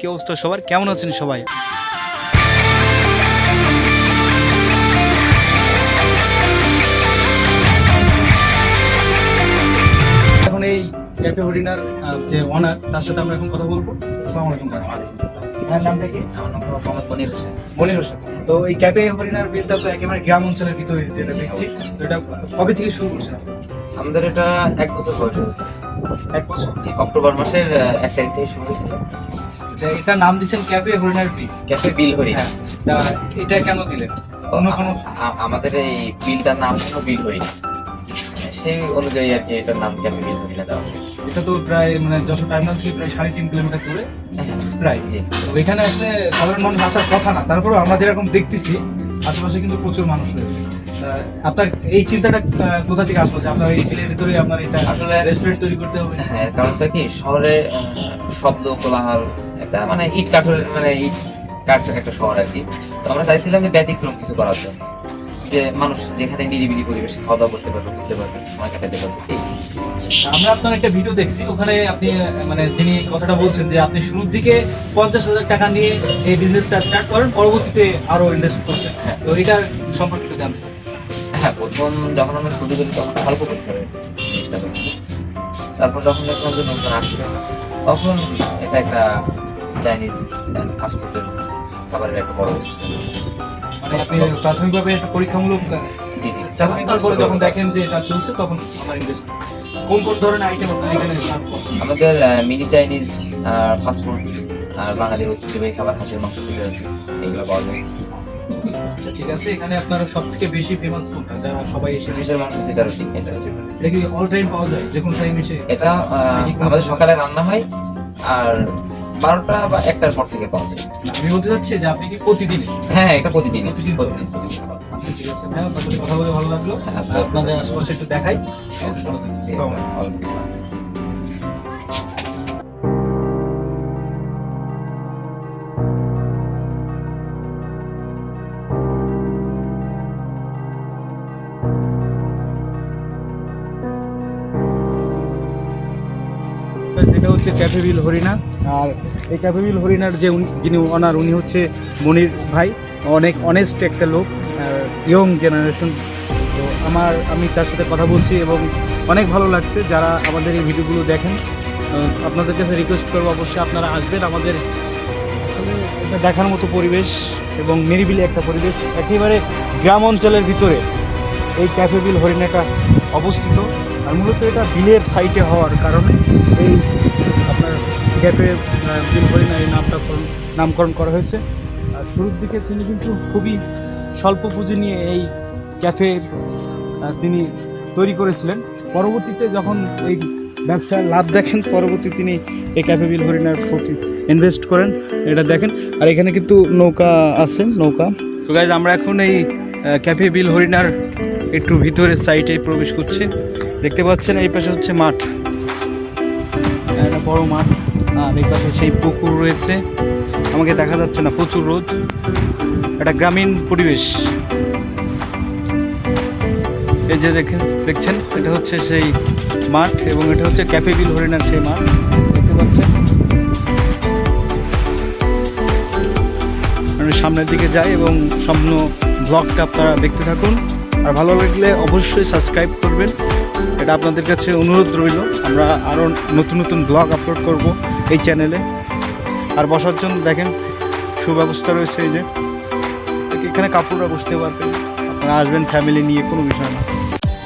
কি অবস্থা? সবার কেমন আছেন সবাই? এখন এই ক্যাফে হরিনার যে অনার তার সাথে আমরা এখন কথা বলব। আসসালামু আলাইকুম। আপনার নামটা কি? আমার নাম মোহাম্মদ মনির হোসেন। মনির হোসেন। তো এই ক্যাফে হরিনার বিলটা তো একেবারে গ্রাম অঞ্চলের ভিতরে যেটা দেখছি তো এটা কবে থেকে শুরু করছেন? আমাদের এটা এক বছর বয়স হয়েছে। এক বছর? অক্টোবর মাসের এক তারিখ থেকে শুরু হয়েছিল আচ্ছা এটা নাম দিচ্ছেন ক্যাফে হরিণার বিল। ক্যাফে বিল হরি হ্যাঁ তা এটা কেন দিলেন? অন্য কোনো আমাদের এই বিলটার নাম হলো বিল হরিণ। সেই অনুযায়ী আর কি এটার নাম ক্যাফে বিল হরিণা দেওয়া হয়েছে। এটা তো প্রায় মানে যশোর টার্মিনাল থেকে প্রায় সাড়ে তিন কিলোমিটার দূরে। প্রায়। জি। তো এখানে আসলে সাধারণ মানুষ আসার কথা না তারপরে আমরা যেরকম দেখতেছি আশেপাশে কিন্তু প্রচুর মানুষ রয়েছে। আপনার এই চিন্তাটা কোথা থেকে আসলো যে আপনার এই বিলের ভিতরে আপনার এটা আসলে- রেস্টুরেন্ট তৈরি করতে হবে? হ্যাঁ কারণটা কি? শহরে শব্দ কোলাহল একটা মানে ইট কাঠের মানে ইট কাঠের একটা শহর আর কি। তো আমরা চাইছিলাম যে ব্যতিক্রম কিছু করার জন্য। যে মানুষ যেখানে নিরিবিলি পরিবেশে খাওয়া দাওয়া করতে পারবে ঘুরতে পারবে সময় কাটাতে পারবে এই। আমরা আপনার একটা ভিডিও দেখছি ওখানে আপনি মানে যিনি কথাটা বলছেন যে আপনি শুরুর দিকে পঞ্চাশ হাজার টাকা নিয়ে এই বিজনেসটা স্টার্ট করেন পরবর্তীতে আরও ইনভেস্ট করছেন। তো এটা সম্পর্কে একটু জানতে হ্যাঁ প্রথম যখন আমরা শুরু করি তখন অল্প করতে হবে জিনিসটা তারপর যখন দেখলাম যে লোকজন আসছে তখন এটা একটা চাইনিজ ফাস্টফুডের খাবারের একটা বড় রেস্টুরেন্ট আপনি প্রাথমিকভাবে একটা পরীক্ষামূলক জি জি। চালান তারপরে যখন দেখেন যে এটা চলছে তখন আমার ইনভেস্ট কোন কোন ধরনের আইটেম আপনি এখানে আমাদের মিনি চাইনিজ আর ফাস্টফুড আর বাঙালির ঐতিহ্যবাহী খাবার হাঁসের মাংস এগুলো পাওয়া যায়। আচ্ছা ঠিক আছে। এখানে আপনার সব থেকে বেশি ফেমাস কোনটা? যারা সবাই এসে হাঁসের মাংস সেটা রুটি এটা হচ্ছে এটা কি অল টাইম পাওয়া যায়? যে কোনো টাইম এসে? এটা আমাদের সকালে রান্না হয় আর বারোটা বা একটার পর থেকে পাওয়া যায়। আমি বলতে চাচ্ছি যে আপনি কি প্রতিদিন হ্যাঁ এটা প্রতিদিন প্রতিদিন প্রতিদিন প্রতিদিন। আচ্ছা ঠিক আছে। হ্যাঁ কথা বলে ভালো লাগল। হ্যাঁ, আপনাদের আশেপাশে একটু দেখাই। হচ্ছে ক্যাফেবিল হরিণা। আর এই ক্যাফেবিল হরিণার যে যিনি ওনার, উনি হচ্ছে মনির ভাই। অনেক অনেস্ট একটা লোক ইয়ং জেনারেশন তো আমার, আমি তার সাথে কথা বলছি এবং অনেক ভালো লাগছে যারা আমাদের এই ভিডিওগুলো দেখেন। আপনাদের কাছে রিকোয়েস্ট করব, অবশ্যই আপনারা আসবেন আমাদের দেখার মতো পরিবেশ এবং নিরিবিলি একটা পরিবেশ। একেবারে গ্রাম অঞ্চলের ভিতরে এই ক্যাফেবিল হরিণাটা অবস্থিত। আর মূলত এটা বিলের সাইটে হওয়ার কারণে এই আপনার বিল হরিণা এই নামটা নামকরণ করা হয়েছে। আর শুরুর দিকে তিনি কিন্তু খুবই স্বল্প পুঁজি নিয়ে এই ক্যাফে তিনি তৈরি করেছিলেন। পরবর্তীতে যখন এই ব্যবসায় লাভ দেখেন, পরবর্তী তিনি এই ক্যাফে বিল হরিণার ইনভেস্ট করেন। এটা দেখেন, আর এখানে কিন্তু নৌকা আছে, নৌকা। তো গাইজ আমরা এখন এই ক্যাফে বিল হরিণার একটু ভিতরের সাইটে প্রবেশ করছি। দেখতে পাচ্ছেন এই পাশে হচ্ছে মাঠ। একটা বড় মাঠ। আর এই পাশে সেই পুকুর রয়েছে। আমাকে দেখা যাচ্ছে না, প্রচুর রোদ। একটা গ্রামীণ পরিবেশ। এই যে দেখেন, দেখছেন? এটা হচ্ছে সেই মাঠ এবং এটা হচ্ছে ক্যাফে বিল হরিণার সেই মাঠ। দেখতে পাচ্ছেন? আমি সামনের দিকে যাই এবং সম্পূর্ণ ব্লগটা আপনারা দেখতে থাকুন। আর ভালো লাগলে অবশ্যই সাবস্ক্রাইব করবেন। এটা আপনাদের কাছে অনুরোধ রইল। আমরা আরও নতুন নতুন ব্লগ আপলোড করব এই চ্যানেলে আর বসার জন্য দেখেন, সুব্যবস্থা রয়েছে এই যে। এখানে কাপড়রা বসতে পারবেন আপনারা আসবেন ফ্যামিলি নিয়ে, কোনো বিষয় না।